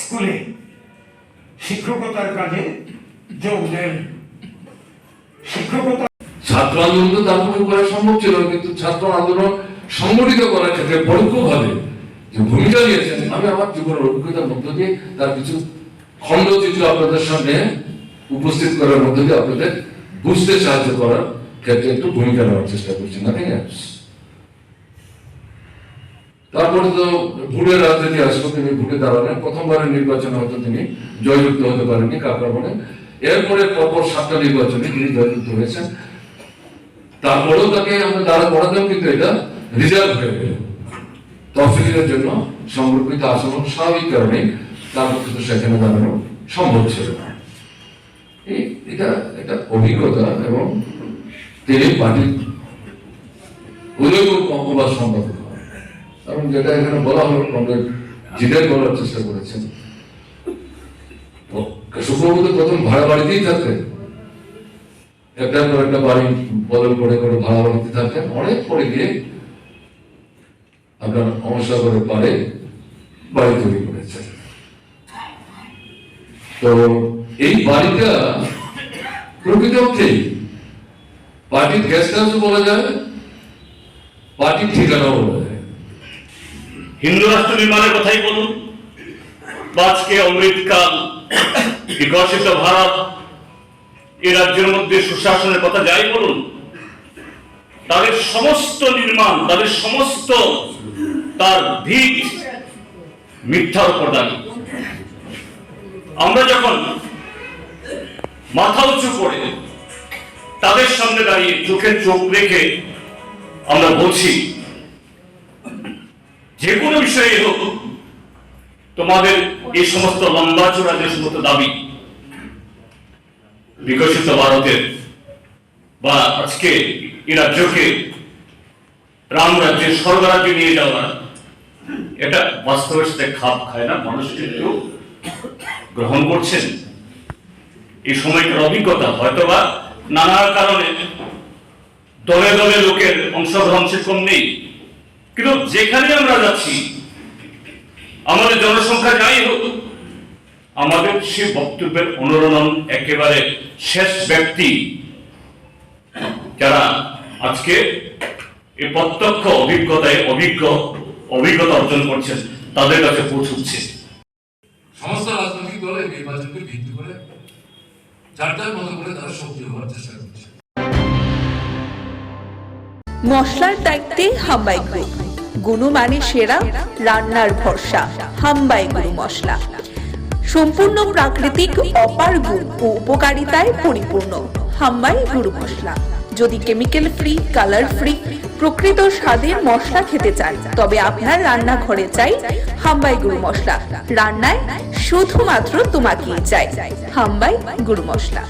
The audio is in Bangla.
স্কুলে শিক্ষকতার কাজে যোগ দেন। শিক্ষকতা ছাত্র আন্দোলন পক্ষে করা সম্ভব ছিল, কিন্তু ছাত্র আন্দোলন সংগঠিত করার ক্ষেত্রে পরোক্ষভাবে যে ভূমিকা নিয়েছেন, আমি আমার জীবনের অভিজ্ঞতার মধ্য দিয়ে তার কিছু খণ্ডচিত্র আপনাদের সামনে উপস্থিত করার মধ্য দিয়ে আপনাদের বুঝতে সাহায্য করার ক্ষেত্রে একটু ভূমিকা নেওয়ার চেষ্টা করছি নাথিং এলস তারপরে তো ভোটের রাজনীতি আসলো, তিনি ভোটে দাঁড়ালেন। প্রথমবারের নির্বাচনে হয়তো তিনি জয়যুক্ত হতে পারেননি কাকাবনে এরপরে পরপর সাতটা নির্বাচনে তিনি জয়যুক্ত হয়েছেন। তারপরেও তাকে আমরা দাঁড়া করাতেও কিন্তু এটা রিজার্ভ হয়ে গেল। তফসিলের জন্য সংরক্ষিত আসন স্বাভাবিক কারণে তার পক্ষে তো সেখানে দাঁড়ানো সম্ভব ছিল না। এটা একটা অভিজ্ঞতা এবং তিনি উদয়পুর কম্পবাস সম্পাদক হন। এবং যেটা এখানে বলা হলো কমরেড জিদের বলার চেষ্টা করেছেন। সুপ্রভুত প্রথম ভাড়া বাড়িতেই থাকতেন। একটার পর একটা বাড়ি বদল করে করে ভাড়া বাড়িতে থাকতেন। অনেক পরে গিয়ে আপনার অমসাগরে পারে বাড়ি তৈরি করেছেন। তো এই বাড়িটা প্রকৃত অর্থেই পার্টির গেস্ট হাউসও বলা যায় পার্টির ঠিকানাও বলা যায়। হিন্দু রাষ্ট্র নির্মাণের কথাই বলুন। আজকে অমৃতকাল, বিকশিত ভারত, এ রাজ্যের মধ্যে সুশাসনের কথা যাই বলুন, তাদের সমস্ত নির্মাণ, তাদের সমস্ত তার ভিত মিথ্যার উপর আমরা যখন মাথা উঁচু করে তাদের সামনে দাঁড়িয়ে চোখে চোখ রেখে আমরা বলছি, যে কোনো বিষয়ে হোক, তোমাদের এই সমস্ত লম্বা চূড়া যে সমস্ত দাবি বিকশিত ভারতের বা আজকে এই রাজ্যকে রাম রাজ্যে স্বর্গরাজ্যে নিয়ে যাওয়া এটা বাস্তবের সাথে খাপ খায় না, মানুষ কিন্তু গ্রহণ করছেন। এই সময়টার অভিজ্ঞতা হয়তোবা নানা কারণে দলে দলে লোকের অংশগ্রহণ সেরকম নেই। কিন্তু যেখানে আমরা যাচ্ছি, আমাদের জনসংখ্যা যাই হোক, আমাদের সে বক্তব্যের অনুরণন একেবারে শেষ ব্যক্তি যারা আজকে এই প্রত্যক্ষ অভিজ্ঞতায় অভিজ্ঞ অভিজ্ঞতা অর্জন করছেন, তাদের কাছে পৌঁছচ্ছে। সমস্ত রাজনৈতিক দল এই নির্বাচনকে ভিত্তি করে যার মতো করে তারা শক্তি হওয়ার চেষ্টা করছে। মশলার দায়িত্বে হাম্বাই গ্রুপ গুণমানে সেরা, রান্নার ভরসা, হাম্বাই গুরু মশলা। সম্পূর্ণ প্রাকৃতিক, অপার গুণ ও উপকারিতায় পরিপূর্ণ হাম্বাই গুরু মশলা। যদি কেমিক্যাল ফ্রি কালার ফ্রি প্রকৃত স্বাদের মশলা খেতে চান। তবে আপনার রান্না ঘরে চাই হাম্বাই গুরু মশলা। রান্নায় শুধুমাত্র তোমাকেই চাই হাম্বাই গুরু মশলা।